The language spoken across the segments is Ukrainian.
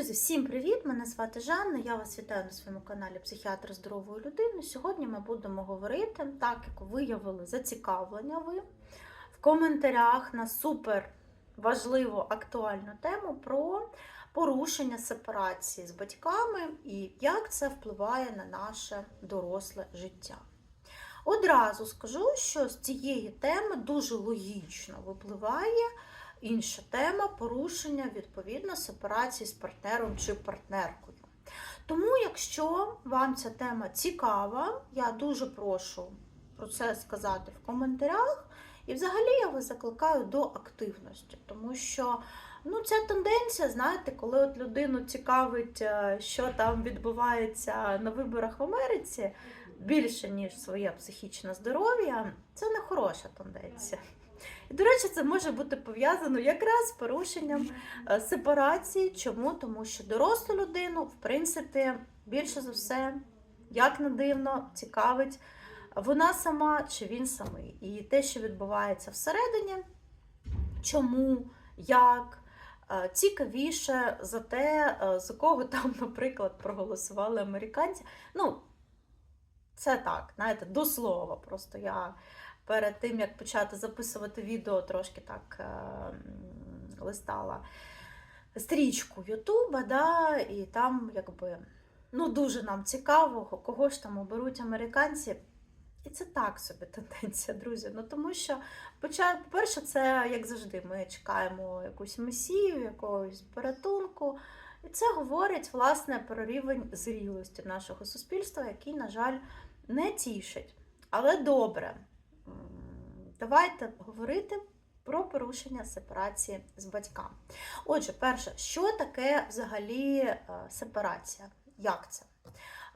Друзі, всім привіт! Мене звати Жанна. Я вас вітаю на своєму каналі Психіатр здорової людини. Сьогодні ми будемо говорити, так як виявили зацікавлення ви в коментарях на супер важливу актуальну тему про порушення сепарації з батьками і як це впливає на наше доросле життя. Одразу скажу, що з цієї теми дуже логічно випливає інша тема порушення відповідно сепарації з партнером чи партнеркою. Тому, якщо вам ця тема цікава, я дуже прошу про це сказати в коментарях. І взагалі я вас закликаю до активності, тому що ну, ця тенденція, знаєте, коли от людину цікавить, е, що там відбувається на виборах в Америці, більше, ніж своє психічне здоров'я, це не хороша тенденція. І, до речі, це може бути пов'язано якраз з порушенням е, сепарації. Чому? Тому що дорослу людину, в принципі, більше за все, як не дивно, цікавить вона сама чи він самий. І те, що відбувається всередині, чому, як. е, Цікавіше за те, е, за кого там, наприклад, проголосували американці. Ну, це так, знаєте, до слова. Просто я перед тим, як почати записувати відео, трошки так е, листала стрічку Ютуба, да, і там якби ну, дуже нам цікаво, кого ж там оберуть американці. І це так собі тенденція, друзі. Ну тому що, по-перше, це як завжди, ми чекаємо якусь месію, якогось порятунку. І це говорить власне про рівень зрілості нашого суспільства, який, на жаль, не тішить. Але добре, давайте говорити про порушення сепарації з батьками. Отже, перше, що таке взагалі е, сепарація? Як це?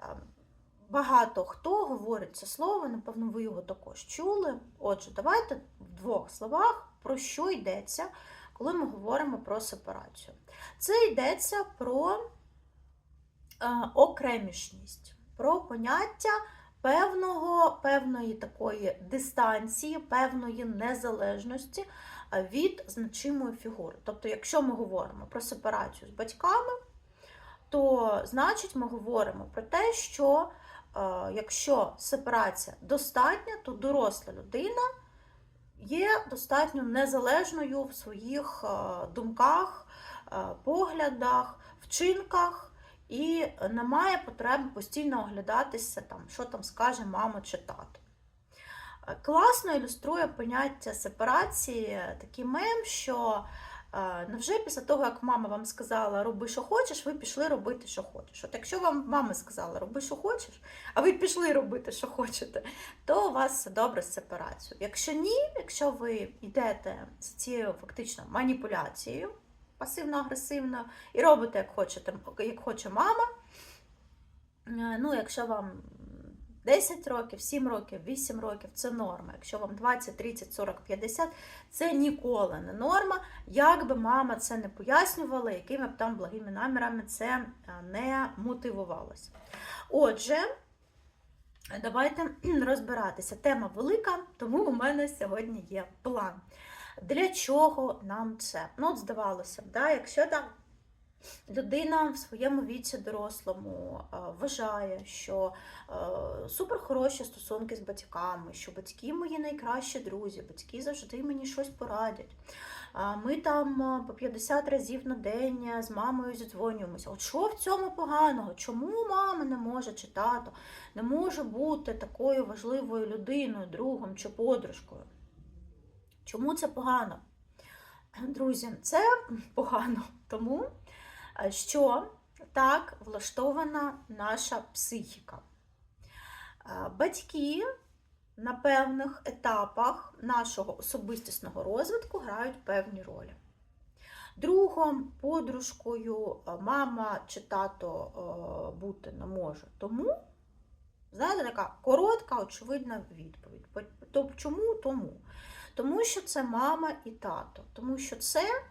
Е, Багато хто говорить це слово, напевно, ви його також чули. Отже, давайте в двох словах про що йдеться, коли ми говоримо про сепарацію. Це йдеться про е, окремішність, про поняття певного, певної такої дистанції, певної незалежності е, від значимої фігури. Тобто, якщо ми говоримо про сепарацію з батьками, то значить ми говоримо про те, що е, якщо сепарація достатня, то доросла людина є достатньо незалежною в своїх е, думках, поглядах, вчинках. І немає потреби постійно оглядатися, там, що там скаже мама чи тато. Е, Класно ілюструє поняття сепарації такий мем, що е, невже після того, як мама вам сказала, роби, що хочеш, ви пішли робити, що хочеш. От якщо вам мама сказала, роби, що хочеш, а ви пішли робити, що хочете, то у вас все добре з сепарацією. Якщо ні, якщо ви йдете з цією фактично маніпуляцією, пасивно-агресивною, і робите, як хочете, як хоче мама. Е, Ну, якщо вам 10 років, 7 років, 8 років це норма. Якщо вам 20, 30, 40, 50, це ніколи не норма. Як би мама це не пояснювала, якими б там благими намірами це е, не мотивувалося. Отже, давайте розбиратися. Тема велика, тому у мене сьогодні є план. Для чого нам це? Ну, от здавалося б, да, якщо там людина в своєму віці дорослому вважає, що супер хороші стосунки з батьками, що батьки мої найкращі друзі, батьки завжди мені щось порадять. Ми там по 50 разів на день з мамою зідзвонюємося. От що в цьому поганого? Чому мама не може чи тато не може бути такою важливою людиною, другом чи подружкою? Чому це погано? Друзі, це погано тому, що так влаштована наша психіка. Батьки на певних етапах нашого особистісного розвитку грають певні ролі. Другом, подружкою, мама чи тато бути не може. Тому, знаєте, така коротка, очевидна відповідь. По- чому? Тому. Тому що це мама і тато, тому що це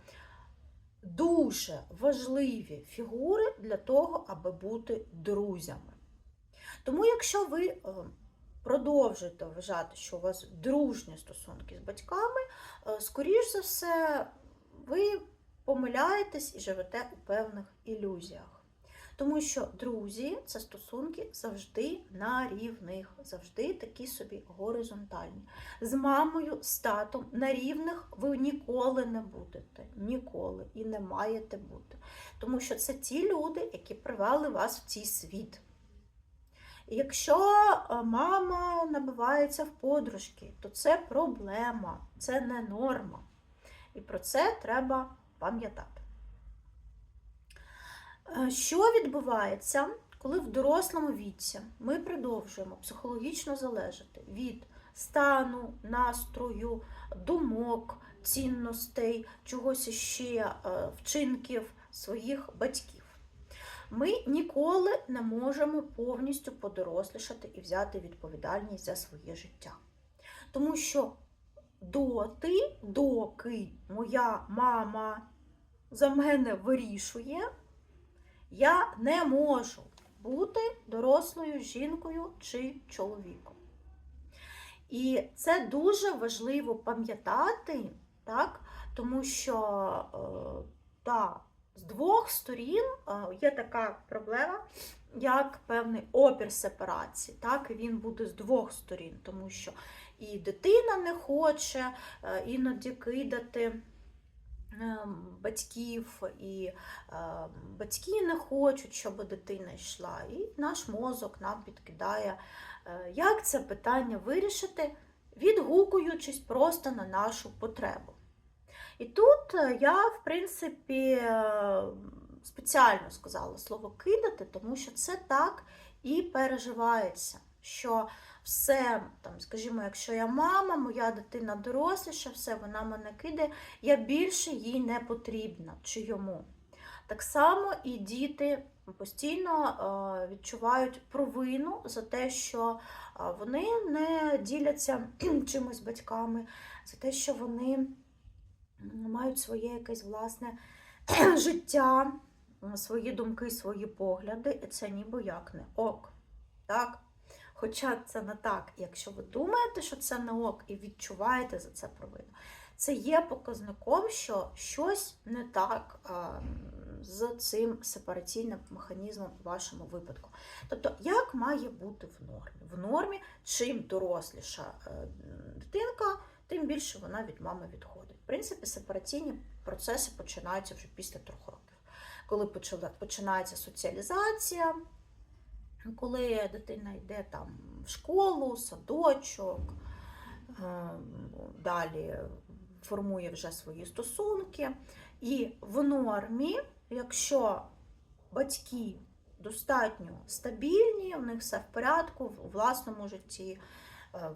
дуже важливі фігури для того, аби бути друзями. Тому, якщо ви е, продовжуєте вважати, що у вас дружні стосунки з батьками, е, скоріш за все, ви помиляєтесь і живете у певних ілюзіях. Тому що друзі це стосунки завжди на рівних, завжди такі собі горизонтальні. З мамою, з татом на рівних ви ніколи не будете. Ніколи і не маєте бути. Тому що це ті люди, які привели вас в цей світ. Якщо е, мама набивається в подружки, то це проблема, це не норма. І про це треба пам'ятати. Е, Що відбувається, коли в дорослому віці ми продовжуємо психологічно залежати від стану, настрою, думок, цінностей, чогось ще, е, вчинків своїх батьків? Ми ніколи не можемо повністю подорослішати і взяти відповідальність за своє життя. Тому що доти, доки моя мама за мене вирішує, я не можу бути дорослою жінкою чи чоловіком. І це дуже важливо пам'ятати, так? тому що е, та, з двох сторін е, є така проблема, як певний опір сепарації. Так? Він буде з двох сторін, тому що і дитина не хоче е, іноді кидати батьків, і е, батьки не хочуть, щоб дитина йшла. І наш мозок нам підкидає, е, як це питання вирішити, відгукуючись просто на нашу потребу. І тут е, я, в принципі, е, спеціально сказала слово кидати, тому що це так і переживається. Що все, там, скажімо, якщо я мама, моя дитина доросліша, все, вона мене кидає, я більше їй не потрібна чи йому. Так само і діти постійно е, відчувають провину за те, що е, вони не діляться чимось батьками, за те, що вони мають своє якесь власне життя, свої думки, свої погляди, і це ніби як не ок. Так? Хоча це не так, якщо ви думаєте, що це не ок, і відчуваєте за це провину, це є показником, що щось не так з цим сепараційним механізмом у вашому випадку. Тобто, як має бути в нормі? В нормі, чим доросліша е, дитинка, тим більше вона від мами відходить. В принципі, сепараційні процеси починаються вже після трьох років, коли почала- починається соціалізація коли дитина йде там в школу, садочок, е, далі формує вже свої стосунки. І в нормі, якщо батьки достатньо стабільні, у них все в порядку в власному житті,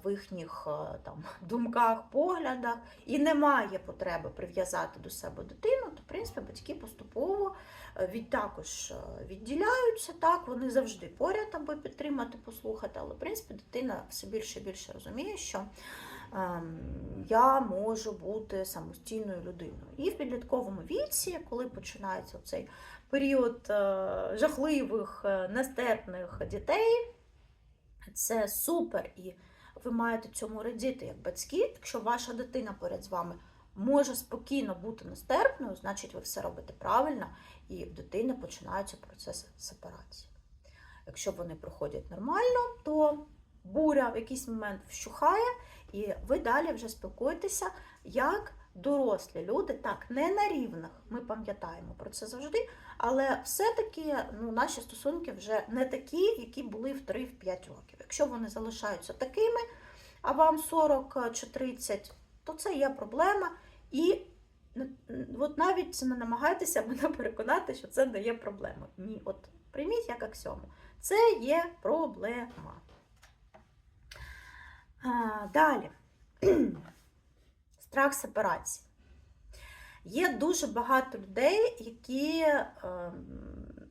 в їхніх е, там, думках, поглядах, і немає потреби прив'язати до себе дитину, то в принципі батьки поступово е, від також е, відділяються, так, вони завжди поряд, аби підтримати, послухати, але в принципі дитина все більше і більше розуміє, що ем, я можу бути самостійною людиною. І в підлітковому віці, коли починається цей період е, жахливих, е, нестерпних дітей, це супер. І ви маєте цьому радіти як батьки. Якщо ваша дитина поряд з вами може спокійно бути нестерпною, значить ви все робите правильно, і в дитини починаються процеси сепарації. Якщо вони проходять нормально, то буря в якийсь момент вщухає, і ви далі вже спілкуєтеся як дорослі люди, так, не на рівних, ми пам'ятаємо про це завжди, але все-таки ну, наші стосунки вже не такі, які були в 3-5 років. Якщо вони залишаються такими, а вам 40 чи 30, то це є проблема. І от навіть не намагайтеся мене переконати, що це не є проблемою. Ні, от прийміть як аксіому. Це є проблема. А, Далі. Страх сепарації. Є дуже багато людей, які е,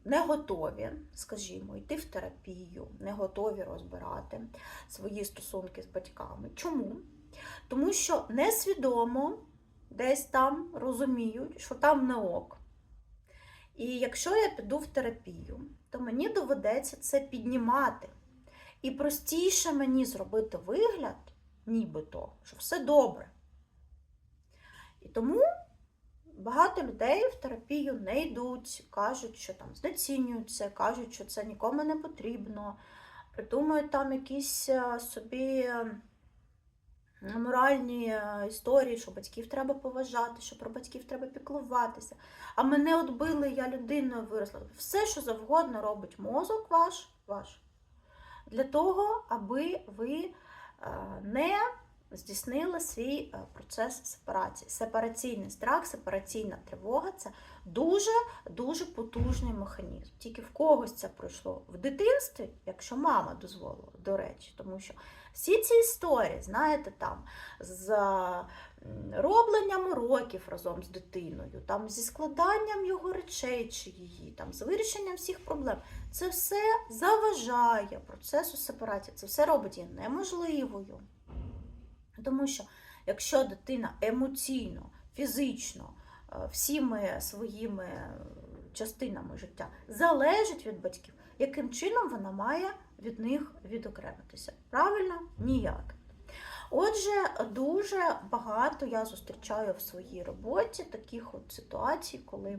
не готові, скажімо, йти в терапію, не готові розбирати свої стосунки з батьками. Чому? Тому що несвідомо десь там розуміють, що там не ок. І якщо я піду в терапію, то мені доведеться це піднімати. І простіше мені зробити вигляд, нібито, що все добре. І тому багато людей в терапію не йдуть, кажуть, що там знецінюють це, кажуть, що це нікому не потрібно, придумують там якісь е, собі е, моральні е, історії, що батьків треба поважати, що про батьків треба піклуватися. А мене от били, я людиною виросла. Все, що завгодно робить мозок ваш, ваш для того, аби ви не здійснили свій е, процес сепарації. Сепараційний страх, сепараційна тривога це дуже-дуже потужний механізм. Тільки в когось це пройшло в дитинстві, якщо мама дозволила, до речі, тому що всі ці історії, знаєте, там з робленням уроків разом з дитиною, там зі складанням його речей чи її, там з вирішенням всіх проблем. Це все заважає процесу сепарації, це все робить її неможливою. Тому що якщо дитина емоційно, фізично, е, всіми своїми е, частинами життя залежить від батьків, яким чином вона має від них відокремитися? Правильно? Ніяк. Отже, дуже багато я зустрічаю в своїй роботі таких от ситуацій, коли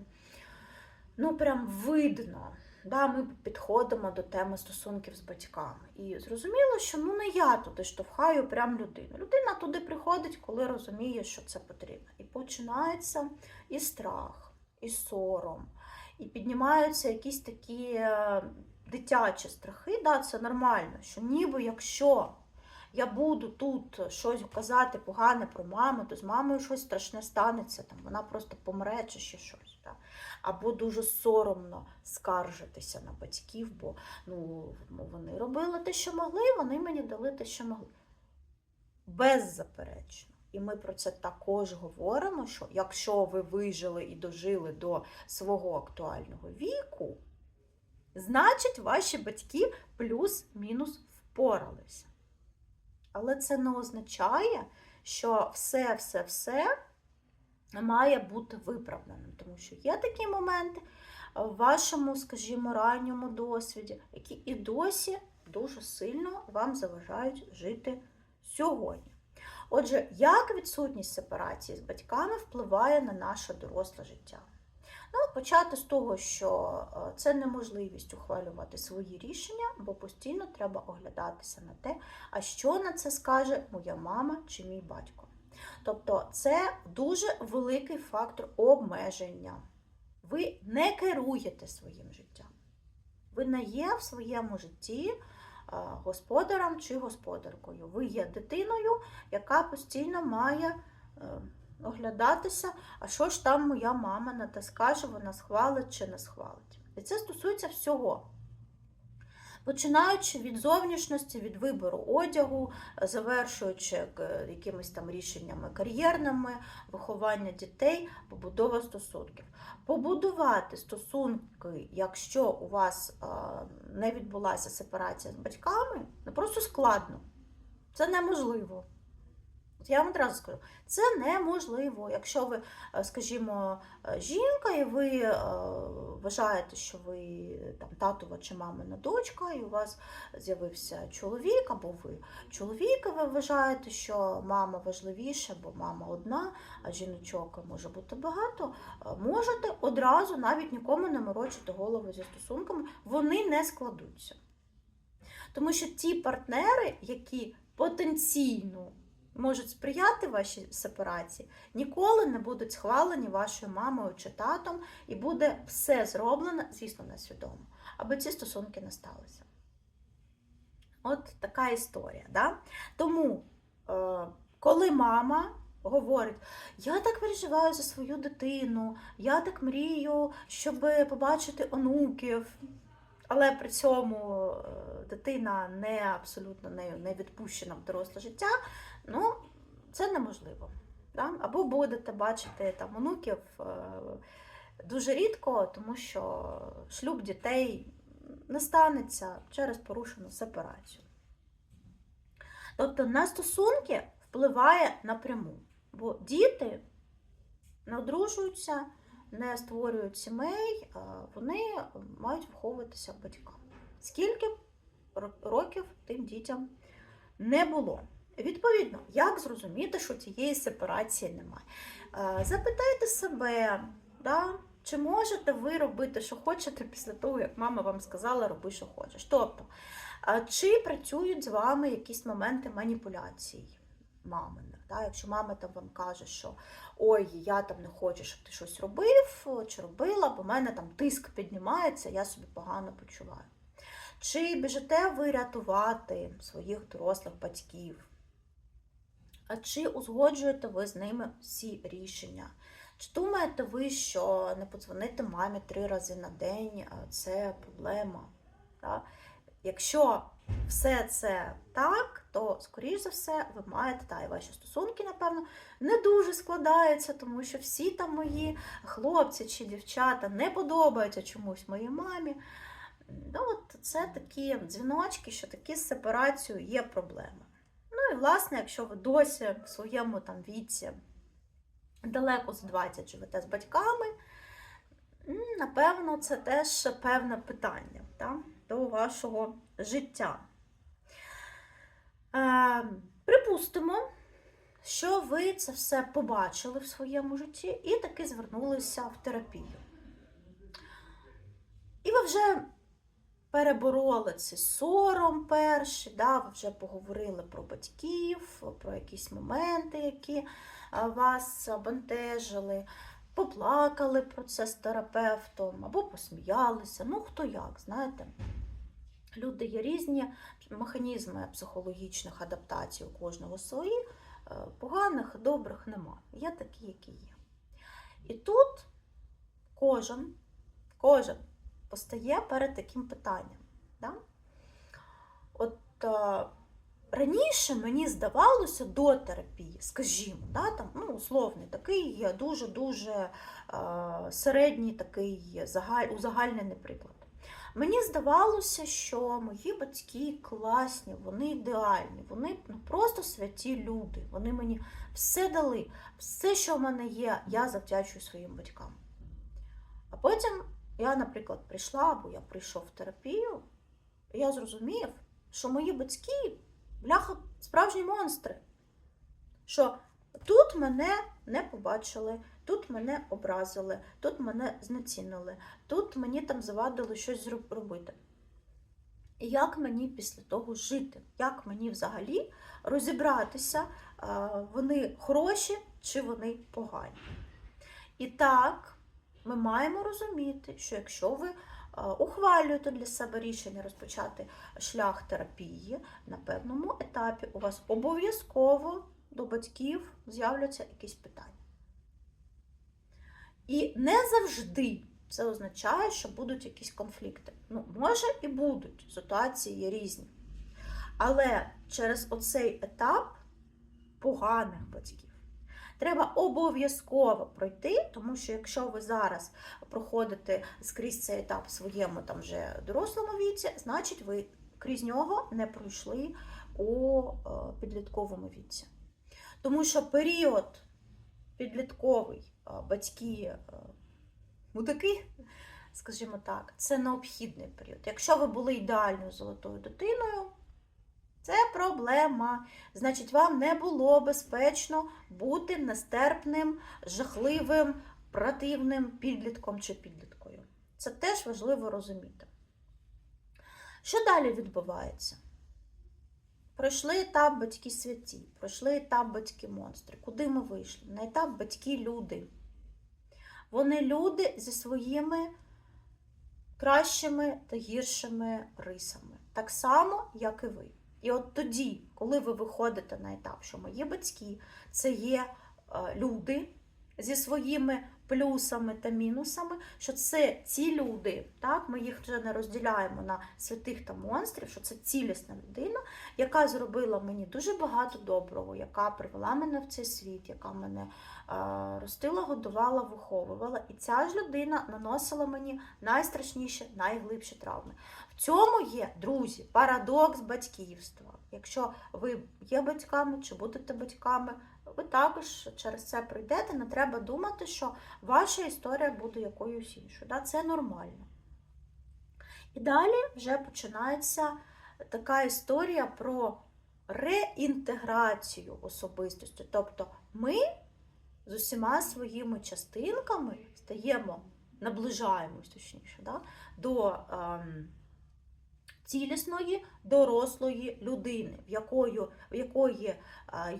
ну прям видно, да, ми підходимо до теми стосунків з батьками. І зрозуміло, що ну не я туди штовхаю прям людину. Людина туди приходить, коли розуміє, що це потрібно. І починається і страх, і сором, і піднімаються якісь такі е, дитячі страхи. Да, це нормально, що ніби якщо я буду тут щось казати погане про маму, то з мамою щось страшне станеться, там вона просто помре чи ще щось. Да? Або дуже соромно скаржитися на батьків, бо ну, вони робили те, що могли, вони мені дали те, що могли. Беззаперечно. І ми про це також говоримо, що якщо ви вижили і дожили до свого актуального віку, значить ваші батьки плюс-мінус впоралися. Але це не означає, що все-все-все має бути виправданим, тому що є такі моменти в вашому, скажімо, ранньому досвіді, які і досі дуже сильно вам заважають жити сьогодні. Отже, як відсутність сепарації з батьками впливає на наше доросле життя? Ну, почати з того, що е, це неможливість ухвалювати свої рішення, бо постійно треба оглядатися на те, а що на це скаже моя мама чи мій батько. Тобто це дуже великий фактор обмеження. Ви не керуєте своїм життям. Ви не є в своєму житті е, господарем чи господаркою. Ви є дитиною, яка постійно має е, оглядатися, а що ж там моя мама на те скаже, вона схвалить чи не схвалить. І це стосується всього. Починаючи від зовнішності, від вибору одягу, завершуючи е, якимись там рішеннями кар'єрними, виховання дітей, побудова стосунків. Побудувати стосунки, якщо у вас е, не відбулася сепарація з батьками, не просто складно. Це неможливо. Я вам одразу скажу, це неможливо. Якщо ви, е, скажімо, е, жінка, і ви е, вважаєте, що ви там татова чи мамина дочка, і у вас з'явився чоловік, або ви чоловік, і ви вважаєте, що мама важливіша, бо мама одна, а жіночок може бути багато, можете одразу навіть нікому не морочити голову зі стосунками, вони не складуться. Тому що ті партнери, які потенційно можуть сприяти вашій сепарації, ніколи не будуть схвалені вашою мамою чи татом, і буде все зроблено, звісно, несвідомо, аби ці стосунки не сталися. От така історія. Да? Тому, е, коли мама говорить, я так переживаю за свою дитину, я так мрію, щоб побачити онуків. Але при цьому е, дитина не абсолютно нею не відпущена в доросле життя, ну це неможливо. Да? Або будете бачити там онуків е, дуже рідко, тому що шлюб дітей не станеться через порушену сепарацію. Тобто на стосунки впливає напряму, бо діти не одружуються, не створюють сімей, вони мають виховуватися батькам. Скільки років тим дітям не було. Відповідно, як зрозуміти, що цієї сепарації немає? Е, Запитайте себе, да, чи можете ви робити, що хочете після того, як мама вам сказала, роби, що хочеш. Тобто, чи працюють з вами якісь моменти маніпуляцій маминих? Да? Якщо мама там вам каже, що ой, я там не хочу, щоб ти щось робив чи робила, бо в мене там тиск піднімається, я собі погано почуваю. Чи біжите ви рятувати своїх дорослих батьків? А чи узгоджуєте ви з ними всі рішення? Чи думаєте ви, що не подзвонити мамі три рази на день це проблема? Так? Якщо все це так, то, скоріш за все, ви маєте, та і ваші стосунки, напевно, не дуже складаються, тому що всі там мої хлопці чи дівчата не подобаються чомусь моїй мамі. Ну, от Це такі дзвіночки, що такі з сепарацією є проблеми. Ну і власне, якщо ви досі в своєму там віці далеко з 20 живете з батьками, напевно, це теж певне питання та, до вашого життя. Е, припустимо, що ви це все побачили в своєму житті і таки звернулися в терапію. І ви вже перебороли цей сором перший, да, ви вже поговорили про батьків, про якісь моменти, які вас бентежили, поплакали про це з терапевтом або посміялися. Ну, хто як, знаєте. Люди є різні механізми психологічних адаптацій у кожного свої, е, поганих, добрих нема. Є такі, які є. І тут кожен, кожен постає перед таким питанням. Да? От е, раніше мені здавалося до терапії, скажімо, да, там, ну, условний такий дуже-дуже е, середній такий загаль, узагальнений приклад. Мені здавалося, що мої батьки класні, вони ідеальні, вони ну, просто святі люди. Вони мені все дали, все, що в мене є, я завдячую своїм батькам. А потім я, наприклад, прийшла, або я прийшов в терапію, і я зрозумів, що мої батьки, бляха, справжні монстри. Що тут мене не побачили, тут мене образили, тут мене знецінили, тут мені там завадили щось робити. І як мені після того жити? Як мені взагалі розібратися, вони хороші чи вони погані? І так, ми маємо розуміти, що якщо ви ухвалюєте для себе рішення розпочати шлях терапії, на певному етапі у вас обов'язково до батьків з'являться якісь питання. І не завжди це означає, що будуть якісь конфлікти. Ну, може і будуть, ситуації є різні. Але через оцей етап поганих батьків треба обов'язково пройти, тому що якщо ви зараз проходите скрізь цей етап в своєму там вже дорослому віці, значить ви крізь нього не пройшли у е, підлітковому віці. Тому що період підлітковий батьки мудаки, скажімо так, це необхідний період. Якщо ви були ідеальною золотою дитиною, це проблема. Значить, вам не було безпечно бути нестерпним, жахливим, противним підлітком чи підліткою. Це теж важливо розуміти. Що далі відбувається? Пройшли етап батьки святі, пройшли етап батьки монстри. Куди ми вийшли? На етап батьки люди. Вони люди зі своїми кращими та гіршими рисами. Так само, як і ви. І от тоді, коли ви виходите на етап, що мої батьки це є е, люди зі своїми плюсами та мінусами, що це ці люди, так, ми їх вже не розділяємо на святих та монстрів, що це цілісна людина, яка зробила мені дуже багато доброго, яка привела мене в цей світ, яка мене а, ростила, годувала, виховувала. І ця ж людина наносила мені найстрашніші, найглибші травми. В цьому є, друзі, парадокс батьківства. Якщо ви є батьками чи будете батьками, ви також через це пройдете, не треба думати, що ваша історія буде якоюсь іншою. Да? Це нормально. І далі вже починається така історія про реінтеграцію особистості. Тобто ми з усіма своїми частинками стаємо, наближаємось точніше, да, до ем, цілісної дорослої людини, в, якою, в якої е,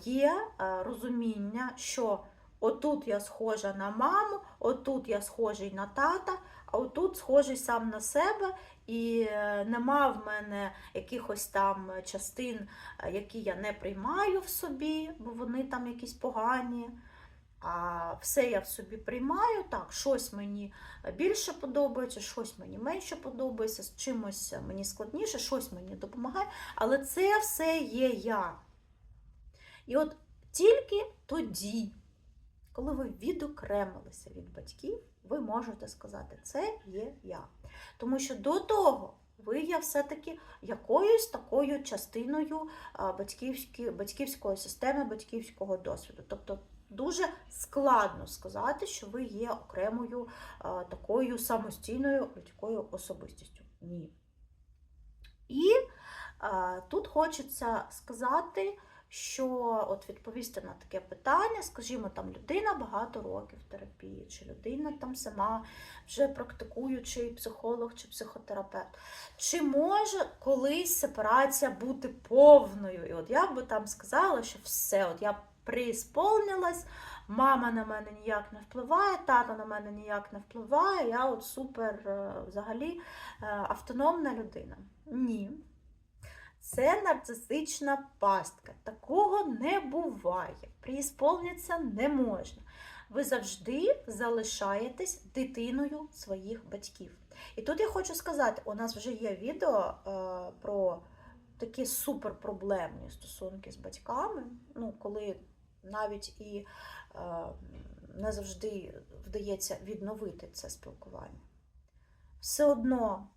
є е, розуміння, що отут я схожа на маму, отут я схожий на тата, а отут схожий сам на себе, і е, нема в мене якихось там частин, які я не приймаю в собі, бо вони там якісь погані. А все я в собі приймаю, так, щось мені більше подобається, щось мені менше подобається, з чимось мені складніше, щось мені допомагає, але це все є я. І от тільки тоді, коли ви відокремилися від батьків, ви можете сказати, це є я. Тому що до того ви є все-таки якоюсь такою частиною а, батьківської системи, батьківського досвіду. Тобто дуже складно сказати, що ви є окремою а, такою самостійною людською особистістю. Ні. І а, тут хочеться сказати, що от відповісти на таке питання, скажімо, там людина багато років в терапії, чи людина там сама вже практикуючий психолог чи психотерапевт. Чи може колись сепарація бути повною? І от я би там сказала, що все, от я преісполнилась, мама на мене ніяк не впливає, тато на мене ніяк не впливає, я от супер е, взагалі е, автономна людина. Ні. Це нарцисична пастка. Такого не буває. Приісполнитися не можна. Ви завжди залишаєтесь дитиною своїх батьків. І тут я хочу сказати: у нас вже є відео е, про такі суперпроблемні стосунки з батьками, ну, коли навіть і е, не завжди вдається відновити це спілкування. Все одно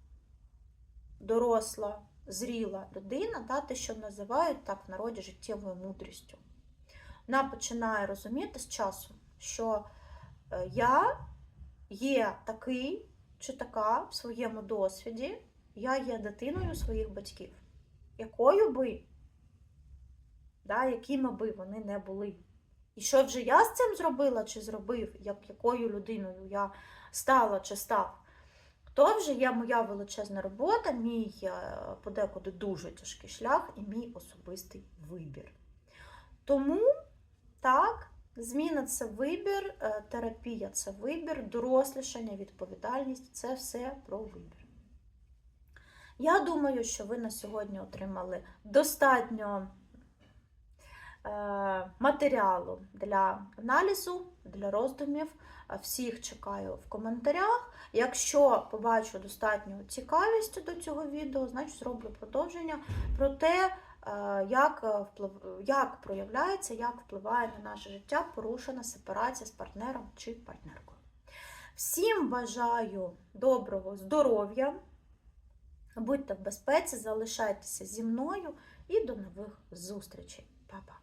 доросла, зріла людина, да, те, що називають так в народі життєвою мудрістю. Вона починає розуміти з часом, що е, я є такий чи така в своєму досвіді, я є дитиною своїх батьків, якою би, да, якими би вони не були. І що вже я з цим зробила чи зробив, як, якою людиною я стала чи став, то вже є моя величезна робота, мій е, подекуди дуже тяжкий шлях і мій особистий вибір. Тому так, зміна це вибір, е, терапія це вибір, дорослішання, відповідальність це все про вибір. Я думаю, що ви на сьогодні отримали достатньо матеріалу для аналізу, для роздумів. Е, Всіх чекаю в коментарях. Якщо побачу достатньо цікавості до цього відео, значить зроблю продовження про те, е, як, е, вплив... як проявляється, як впливає на наше життя порушена сепарація з партнером чи партнеркою. Всім бажаю доброго здоров'я, будьте в безпеці, залишайтеся зі мною і до нових зустрічей. Па-па!